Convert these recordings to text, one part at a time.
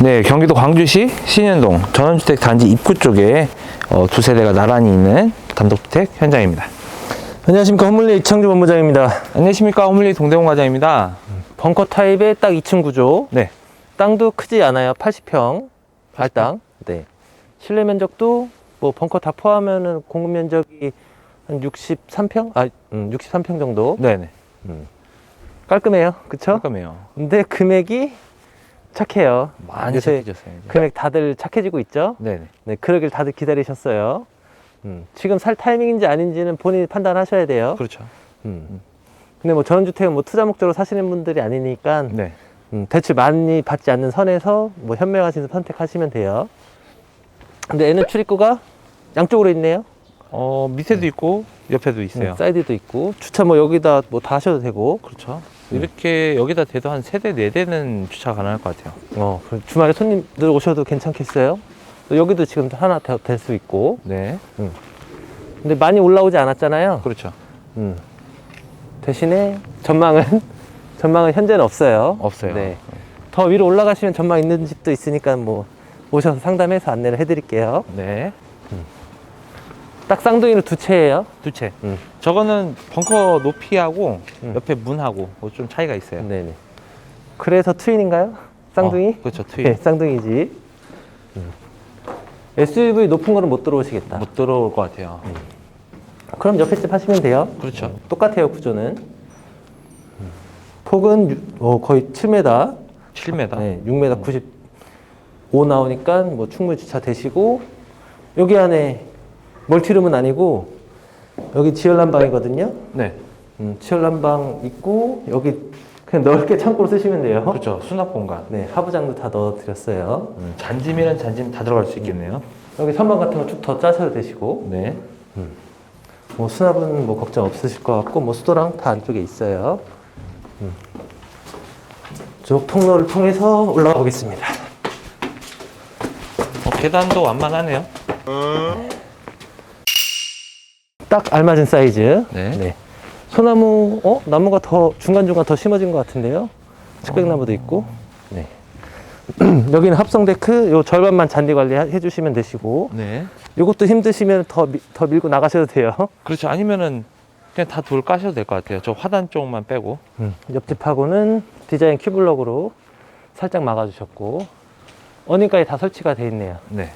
네, 경기도 광주시 신현동 전원주택 단지 입구 쪽에 어, 두 세대가 나란히 있는 단독주택 현장입니다. 안녕하십니까 허물리 이창주 본부장입니다. 안녕하십니까 호물리 동대문 과장입니다. 벙커 타입의 딱 2층 구조. 네, 땅도 크지 않아요. 80평 발땅. 네. 실내 면적도 뭐 벙커 다 포함하면은 공급 면적이 한 63평? 아, 음, 63평 정도. 네네. 깔끔해요. 그쵸? 잠깐만요. 근데 금액이 착해요. 많이 요새 착해졌어요. 이제. 금액 다들 착해지고 있죠? 네네. 네, 그러길 다들 기다리셨어요. 음, 지금 살 타이밍인지 아닌지는 본인이 판단하셔야 돼요. 그렇죠. 음. 근데 뭐 전원주택은 뭐 투자 목적으로 사시는 분들이 아니니까 네. 음, 대출 많이 받지 않는 선에서 뭐 현명하신 선택하시면 돼요. 근데 얘는 출입구가 양쪽으로 있네요. 어 밑에도 있고 옆에도 있어요. 음, 사이드도 있고 주차 뭐 여기다 뭐 다 하셔도 되고. 그렇죠. 이렇게 여기다 대도 한 세 대 네 대는 주차 가능할 것 같아요. 어, 그리고 주말에 손님들 오셔도 괜찮겠어요? 또 여기도 지금 하나 될 수 있고. 네. 근데 많이 올라오지 않았잖아요. 그렇죠. 음. 대신에 전망은 전망은 현재는 없어요. 없어요. 네. 더 위로 올라가시면 전망 있는 집도 있으니까 뭐 오셔서 상담해서 안내를 해드릴게요. 네. 딱 쌍둥이로 두 채예요. 두 채. 음. 저거는 벙커 높이하고 음. 옆에 문하고 뭐좀 차이가 있어요. 네네. 그래서 트윈인가요? 쌍둥이? 어, 그렇죠. 트윈. 네, 쌍둥이지. SUV 높은 거는 못 들어오시겠다. 못 들어올 것 같아요. 그럼 옆에 집 하시면 돼요. 그렇죠. 똑같아요 구조는. 폭은 유- 어, 거의 7m, 7m. 네, 6m 95 나오니까 뭐 충분히 주차 되시고 여기 안에 멀티룸은 아니고 여기 지열난방이거든요. 네. 음, 지열난방 있고 여기 그냥 넓게 창고로 쓰시면 돼요. 그렇죠. 수납 공간. 네, 하부장도 다 넣어드렸어요. 음, 잔짐이란 잔짐 다 들어갈 수 있겠네요. 여기 선반 같은 거 쭉 더 짜셔도 되시고 네. 뭐 수납은 뭐 걱정 없으실 것 같고 뭐 수도랑 다 안쪽에 있어요. 음. 쭉 통로를 통해서 올라가 보겠습니다. 어, 계단도 완만하네요. 딱 알맞은 사이즈. 네. 소나무, 어? 나무가 더 중간중간 더 심어진 것 같은데요? 측백나무도 있고. 네. 여기는 합성 데크, 요 절반만 잔디 관리 해 주시면 되시고, 네. 요것도 힘드시면 더, 미- 더 밀고 나가셔도 돼요. 그렇죠. 아니면은 그냥 다 돌 까셔도 될 것 같아요. 저 화단 쪽만 빼고. 옆집하고는 디자인 큐블럭으로 살짝 막아주셨고, 어닝까지 다 설치가 돼 있네요. 네.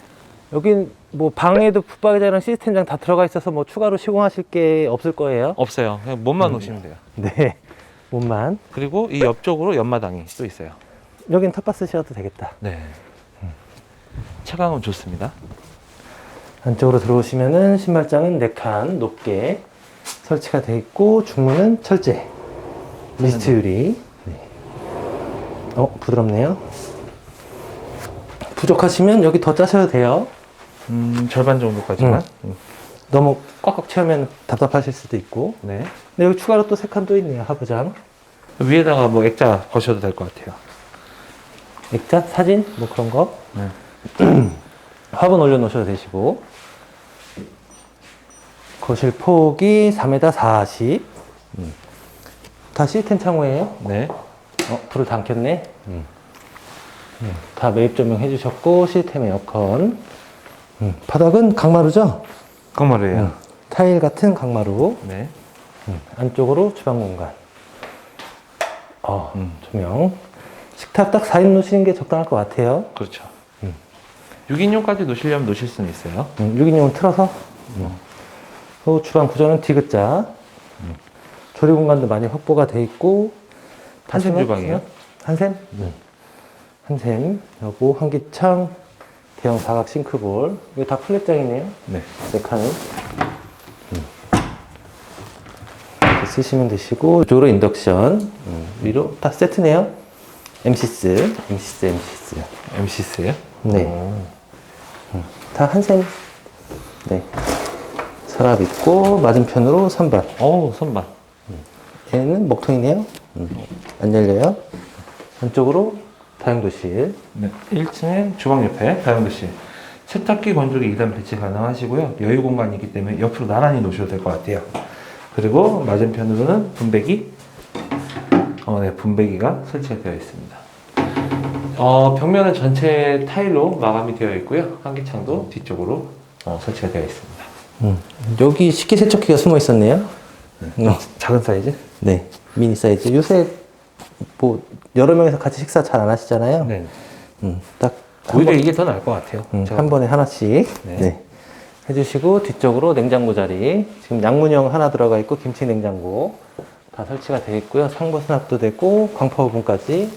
여긴 뭐 방에도 붙박이장이랑 시스템장 다 들어가 있어서 뭐 추가로 시공하실 게 없을 거예요. 없어요. 그냥 몸만 놓으시면 돼요. 네. 몸만. 그리고 이 옆쪽으로 연마당이 또 있어요. 여긴 텃밭 쓰셔도 되겠다. 네. 차강은 좋습니다. 안쪽으로 들어오시면은 신발장은 4칸 높게 설치가 돼 있고 중문은 철제 미스트 유리 네. 어 부드럽네요 부족하시면 여기 더 짜셔도 돼요 음, 절반 정도까지만. 음. 너무 꽉꽉 채우면 답답하실 수도 있고 네. 근데 여기 추가로 또 3칸 또 있네요 하부장 위에다가 뭐 액자 거셔도 될 것 같아요. 액자 사진 뭐 그런 거 네. 화분 올려놓으셔도 되시고 거실 폭이 3m 40. 다 시스템 창호예요. 네. 어, 불을 다 안 켰네. 음, 다 매입 조명 해주셨고 시스템 에어컨. 음, 바닥은 강마루죠. 강마루예요. 음, 타일 같은 강마루. 네. 음, 안쪽으로 주방 공간. 어, 음. 조명. 식탁 딱 4인 놓으시는 게 적당할 것 같아요. 그렇죠. 6인용까지 놓으시려면 놓으실 수는 있어요. 음, 6인용을 틀어서. 음. 그 주방 구조는 디귿자. 조리 공간도 많이 확보가 돼 있고. 한샘 주방이에요? 한샘? 네. 한샘. 여고 환기창. 대형 사각 싱크볼. 이거 다 플랫장이네요. 네. 네 칸은. 음. 이렇게 쓰시면 되시고. 이쪽으로 인덕션. 음, 위로 다 세트네요. MC스. MC스, MC스. MC스예요? 네. 다 한샘. 네. 서랍 있고 맞은편으로 선반. 어우, 선반. 얘는 먹통이네요. 음. 안 열려요. 안쪽으로 다용도실. 네. 1층에 주방 옆에 다용도실. 세탁기 건조기 2단 배치 가능하시고요. 여유 공간이 있기 때문에 옆으로 나란히 놓으셔도 될 것 같아요. 그리고 맞은편으로는 분배기. 어, 네, 분배기가 설치가 되어 있습니다. 어, 벽면은 전체 타일로 마감이 되어 있고요. 환기창도 뒤쪽으로 어, 설치가 되어 있습니다. 음. 여기 식기세척기가 숨어 있었네요. 어, 작은 사이즈? 네, 미니 사이즈. 요새 뭐 여러 명이서 같이 식사 잘 안 하시잖아요. 네. 음, 딱 오히려 이게 더 나을 것 같아요. 음, 제가 한 번에 하나씩 네. 네. 해주시고 뒤쪽으로 냉장고 자리 지금 양문형 하나 들어가 있고 김치 냉장고 다 설치가 되어 있고요 상부 수납도 되고 광파 오븐까지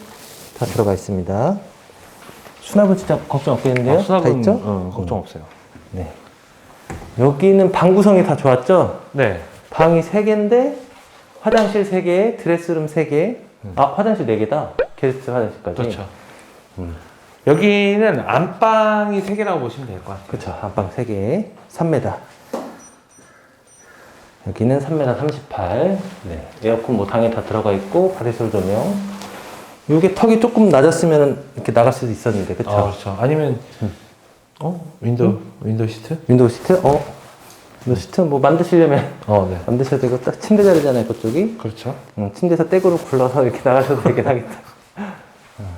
다 들어가 있습니다 수납은 진짜 걱정 없겠는데요? 어, 수납은 다 있죠? 어, 걱정 없어요. 네. 여기는 방 구성이 다 좋았죠? 네. 방이 3개인데 화장실 3개, 드레스룸 3개 아 화장실 4개다 게스트 화장실까지 그렇죠. 여기는 안방이 세 개라고 보시면 될 것 같아요. 그렇죠. 안방 3개, 3m. 여기는 3m 38. 네. 에어컨 뭐 당연히 다 들어가 있고, 바리솔 조명. 이게 턱이 조금 낮았으면 이렇게 나갈 수도 있었는데, 그쵸? 아, 그렇죠. 아니면 어 윈도우 윈도우 시트? 윈도우 시트? 어? 시트 뭐 만드시려면 어, 네. 만드셔도 되고, 딱 침대 자리잖아요, 그쪽이. 그렇죠. 응, 침대에서 떼구로 굴러서 이렇게 나가셔도 되긴 하겠다. 어.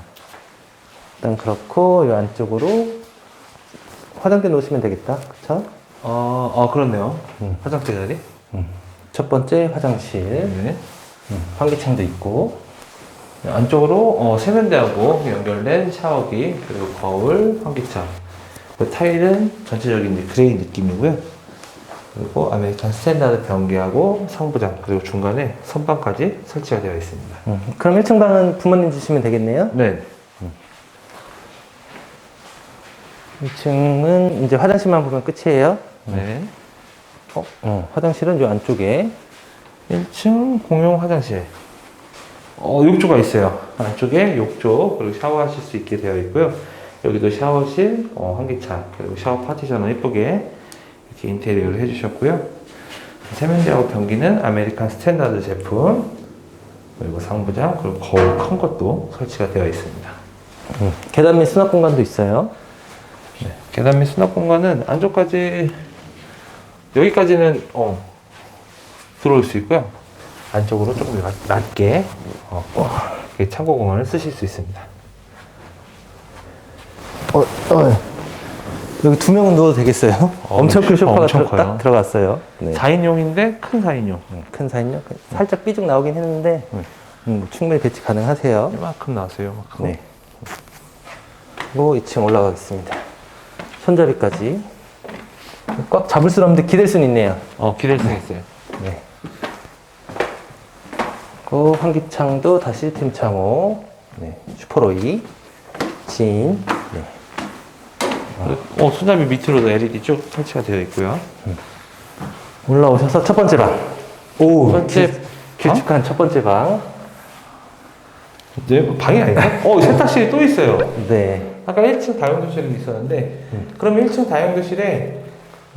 일단 그렇고, 이 안쪽으로 화장대 놓으시면 되겠다. 그쵸? 어, 어 그렇네요. 음. 화장대 자리? 첫 번째 화장실. 네. 환기창도 있고 안쪽으로 어, 세면대하고 연결된 샤워기 그리고 거울, 환기창. 그 타일은 전체적인 이제 그레이 느낌이고요. 그리고 아메리칸 스탠다드 변기하고 상부장 그리고 중간에 선반까지 설치가 되어 있습니다. 음, 그럼 1층 방은 부모님 주시면 되겠네요 네. 1층은 이제 화장실만 보면 끝이에요 네. 어, 어, 화장실은 이 안쪽에 1층 공용 화장실. 어, 욕조가 있어요. 안쪽에 욕조, 그리고 샤워하실 수 있게 되어 있고요. 여기도 샤워실, 어, 환기창, 그리고 샤워 파티션을 예쁘게 이렇게 인테리어를 해주셨고요. 세면대하고 변기는 아메리칸 스탠다드 제품, 그리고 상부장, 그리고 거울 큰 것도 설치가 되어 있습니다. 음, 계단 및 수납 공간도 있어요 네. 계단 및 수납 공간은 안쪽까지, 여기까지는, 어, 들어올 수 있고요. 안쪽으로 조금 낮- 낮게, 어, 창고 공간을 쓰실 수 있습니다. 어, 어. 여기 두 명은 누워도 되겠어요 어, 엄청 큰 소파가 엄청 들어, 커요. 딱 들어갔어요 네. 4인용인데 큰 4인용. 음, 큰 사인요 살짝 삐죽 나오긴 했는데 네. 음, 충분히 배치 가능하세요 이만큼 나왔어요. 이만큼. 네. 그리고 2층 올라가겠습니다. 손잡이까지. 꽉 잡을 수는 없는데 기댈 수는 있네요. 어, 기댈 수 있어요. 네. 그 환기창도 다시 팀창호. 네. 슈퍼로이. 진. 네. 어, 손잡이 밑으로도 LED 쭉 설치가 되어 있고요. 올라오셔서 첫 번째 방. 오. 첫 번째 길- 길쭉한 첫 번째 방. 이제 방이 아닌가? 어, 세탁실이 또 있어요. 네. 아까 1층 다용도실이 있었는데, 그럼 1층 다용도실에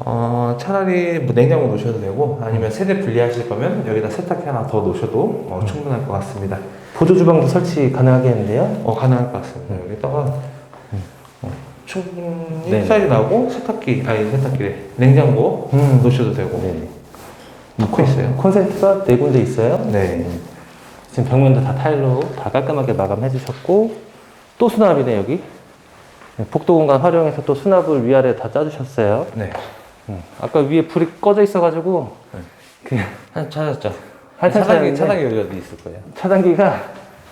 어, 차라리 뭐 냉장고 놓으셔도 되고, 아니면 세대 분리하실 거면 여기다 세탁기 하나 더 놓으셔도 어, 충분할 것 같습니다. 보조 주방도 설치 가능하겠는데요? 어, 가능할 것 같습니다. 여기다가 어, 충분히 네네. 사이즈 나고 세탁기, 아니 세탁기래, 냉장고 음. 놓으셔도 되고, 네. 놓고 있어요. 콘센트가 네 군데 있어요. 네. 지금 벽면도 다 타일로 다 깔끔하게 마감해 주셨고 또 수납이네 여기 네, 복도 공간 활용해서 또 수납을 위아래 다 짜주셨어요 네. 음, 아까 위에 불이 꺼져 있어 가지고 그냥 한 찾았죠. 한참 차단기, 차단기 여기가 어디 있을 거예요. 차단기가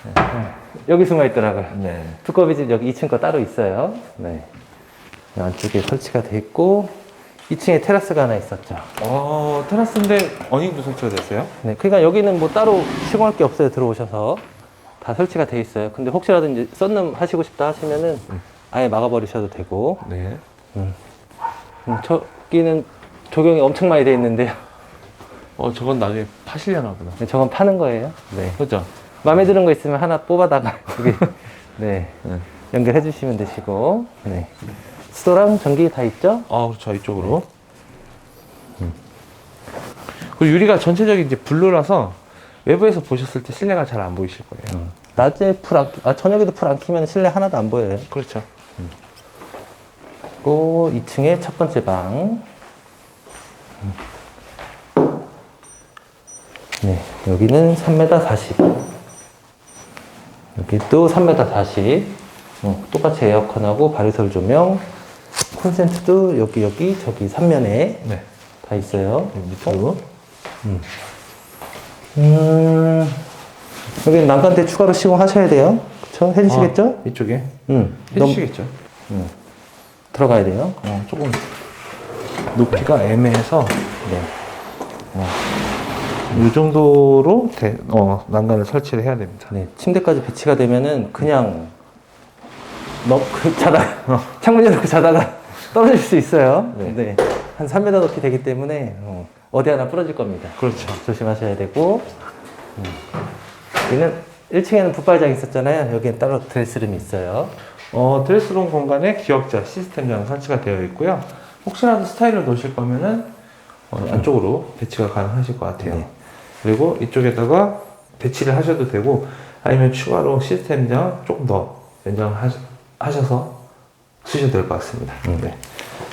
음, 여기 숨어 있더라고요 네. 두꺼비 집 여기 2층 거 따로 있어요 네이 안쪽에 설치가 돼 있고 2층에 테라스가 하나 있었죠 어, 테라스인데 어닝도 설치가 됐어요? 네, 그러니까 여기는 뭐 따로 시공할 게 없어요. 들어오셔서 다 설치가 돼 있어요. 근데 혹시라도 이제 썬룸 하시고 싶다 하시면은 아예 막아버리셔도 되고. 네. 음, 저기는 조경이 엄청 많이 돼 있는데요. 어, 저건 나중에 파시려나 보다. 네, 저건 파는 거예요. 네. 그죠? 마음에 드는 거 있으면 하나 뽑아다가 여기 네 네. 연결해 주시면 되시고. 네. 수도랑 전기 다 있죠? 아, 그렇죠. 이쪽으로. 그리고 유리가 전체적인 이제 블루라서 외부에서 보셨을 때 실내가 잘 안 보이실 거예요. 낮에 불 안, 아, 저녁에도 불안 켜면 실내 하나도 안 보여요. 그렇죠. 그리고 2층에 첫 번째 방. 네, 여기는 3m 40. 여기 또 3m 40. 어, 똑같이 에어컨하고 바리솔 조명, 콘센트도 여기 여기 저기 3면에 네. 다 있어요. 여기 밑으로. 음, 여기 난간대 추가로 시공하셔야 돼요. 그쵸? 해주시겠죠? 아, 이쪽에 응. 너무- 해주시겠죠? 들어가야 돼요. 어, 조금 높이가 애매해서 네. 이 정도로 대, 어, 난간을 설치를 해야 됩니다. 네. 침대까지 배치가 되면은 그냥 너, 그, 자다, 창문 열고 자다가 떨어질 수 있어요. 네. 네. 한 3m 높이 되기 때문에 어, 어디 하나 부러질 겁니다. 그렇죠. 조심하셔야 되고 음. 여기는 1층에는 붙박이장 있었잖아요. 여기엔 따로 드레스룸이 있어요. 어, 드레스룸 공간에 기역자 시스템장 설치가 되어 있고요. 혹시라도 스타일을 놓으실 거면은 어, 안쪽으로 배치가 가능하실 것 같아요. 네. 그리고 이쪽에다가 배치를 하셔도 되고 아니면 추가로 시스템장 조금 더 연장하셔서 쓰셔도 될 것 같습니다. 네.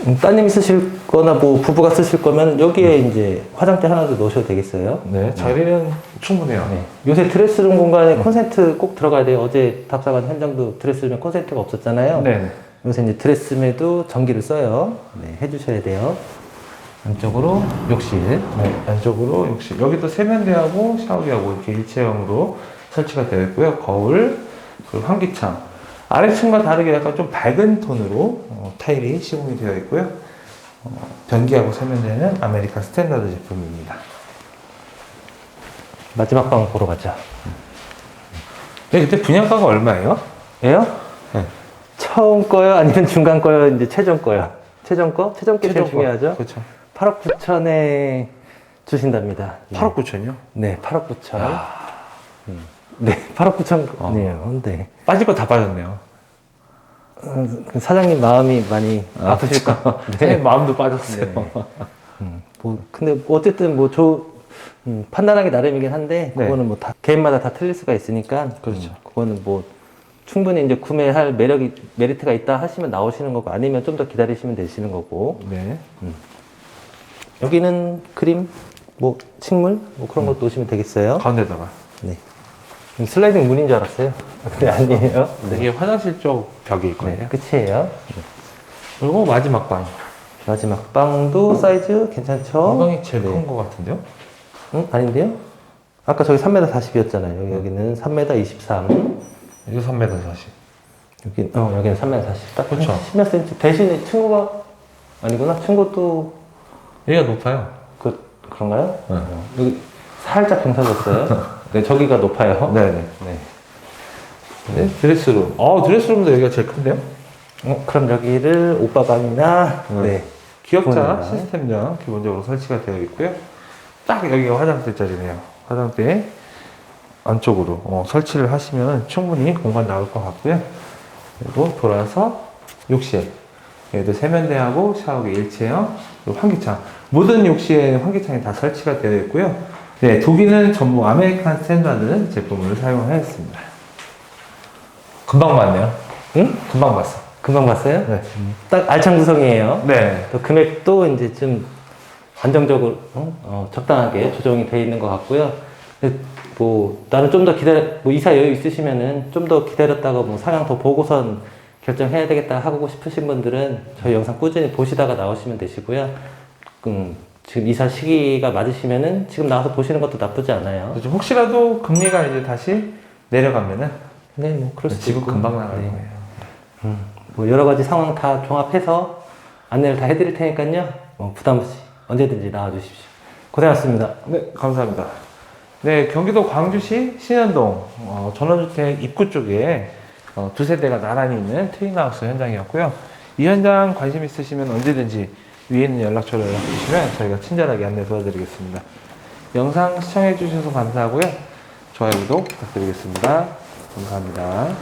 음, 따님이 쓰실 거나 뭐 부부가 쓰실 거면 여기에 이제 화장대 하나 더 넣으셔도 되겠어요. 네, 자리는 충분해요. 네. 요새 드레스룸 공간에 콘센트 꼭 들어가야 돼요. 어제 답사관 현장도 드레스룸에 콘센트가 없었잖아요. 네, 네. 요새 이제 드레스룸에도 전기를 써요. 네, 해주셔야 돼요. 안쪽으로 욕실. 네, 안쪽으로 역시 여기도 세면대하고 샤워기하고 이렇게 일체형으로 설치가 되어 있고요. 거울, 그리고 환기창. 아래층과 다르게 약간 좀 밝은 톤으로 어, 타일이 시공이 되어 있고요. 어, 변기하고 세면대는 아메리카 스탠다드 제품입니다. 마지막 방 보러 가자. 네, 그때 분양가가 얼마예요? 예요? 네. 처음 거요? 아니면 중간 거요? 이제 최종 거요? 최종 거? 최종 게 제일 중요하죠. 그렇죠. 8억 9천에 주신답니다. 네. 8억 9천이요? 네, 8억 9천. 음. 네, 8억 9천. 어. 네. 빠질 거 다 빠졌네요. 어, 그 사장님 마음이 많이 아, 프실 거. 네. 마음도 빠졌어요. 네. 음, 뭐 근데 뭐 어쨌든 뭐 조, 음, 판단하기 나름이긴 한데 네. 그거는 뭐 다 개인마다 다 틀릴 수가 있으니까 그렇죠. 음, 그거는 뭐 충분히 이제 구매할 매력이 메리트가 있다 하시면 나오시는 거고 아니면 좀 더 기다리시면 되시는 거고 네. 여기는 그림 뭐 식물 뭐 그런 거 놓으시면 되겠어요. 가운데다가. 네. 음, 슬라이딩 문인 줄 알았어요. 근데 아니에요. 네. 이게 화장실 쪽 벽이 있거든요. 네, 끝이에요. 그리고 마지막 방. 마지막 방도 사이즈 괜찮죠? 이 방이 제일 네. 큰것 같은데요? 응? 아닌데요? 아까 저기 3m 40이었잖아요. 여기, 여기는 3m 23. 이거 3m 40. 여기, 어, 여기는 3m 40. 딱 그쵸. 10몇 센치. 대신에 친구가, 아니구나. 친구도, 여기가 높아요. 그, 그런가요? 네. 어, 여기 살짝 경사졌어요. 네, 저기가 높아요. 네네. 네. 네, 드레스룸. 어, 드레스룸도 여기가 제일 큰데요? 어, 그럼 여기를 오빠 방이나, 네. 네. 보내요. 시스템장 기본적으로 설치가 되어 있고요. 딱 여기가 화장대 자리네요. 화장대 안쪽으로 어, 설치를 하시면 충분히 공간 나올 것 같고요. 그리고 돌아서 욕실. 얘도 세면대하고 샤워기 일체형, 환기창. 모든 욕실에 환기창이 다 설치가 되어 있고요. 네, 도기는 전부 아메리칸 스탠다드 제품을 사용하였습니다. 금방 봤네요. 응? 금방 봤어. 금방 봤어요? 네. 딱 알찬 구성이에요. 네. 또 금액도 이제 좀 안정적으로 어? 어, 적당하게 조정이 돼 있는 것 같고요. 근데 뭐 나는 좀 더 기다려 뭐 이사 여유 있으시면은 좀 더 기다렸다가 뭐 상황 더 보고선 결정해야 되겠다 하고 싶으신 분들은 저희 영상 꾸준히 보시다가 나오시면 되시고요. 음, 지금 이사 시기가 맞으시면은 지금 나와서 보시는 것도 나쁘지 않아요. 그렇죠. 혹시라도 금리가 이제 다시 내려가면은 네, 뭐 그럴 수도 집은 있고. 금방 나갈 네. 거예요. 음, 뭐 여러 가지 상황 다 종합해서 안내를 다 해드릴 테니까요. 뭐 부담 없이 언제든지 나와 주십시오. 고생하셨습니다. 네, 감사합니다. 네, 경기도 광주시 신현동 어, 전원주택 입구 쪽에 어, 두세 대가 나란히 있는 트윈하우스 현장이었고요. 이 현장 관심 있으시면 언제든지 위에 있는 연락처로 연락 주시면 저희가 친절하게 안내 도와드리겠습니다. 영상 시청해 주셔서 감사하고요. 좋아요, 구독 부탁드리겠습니다. 감사합니다.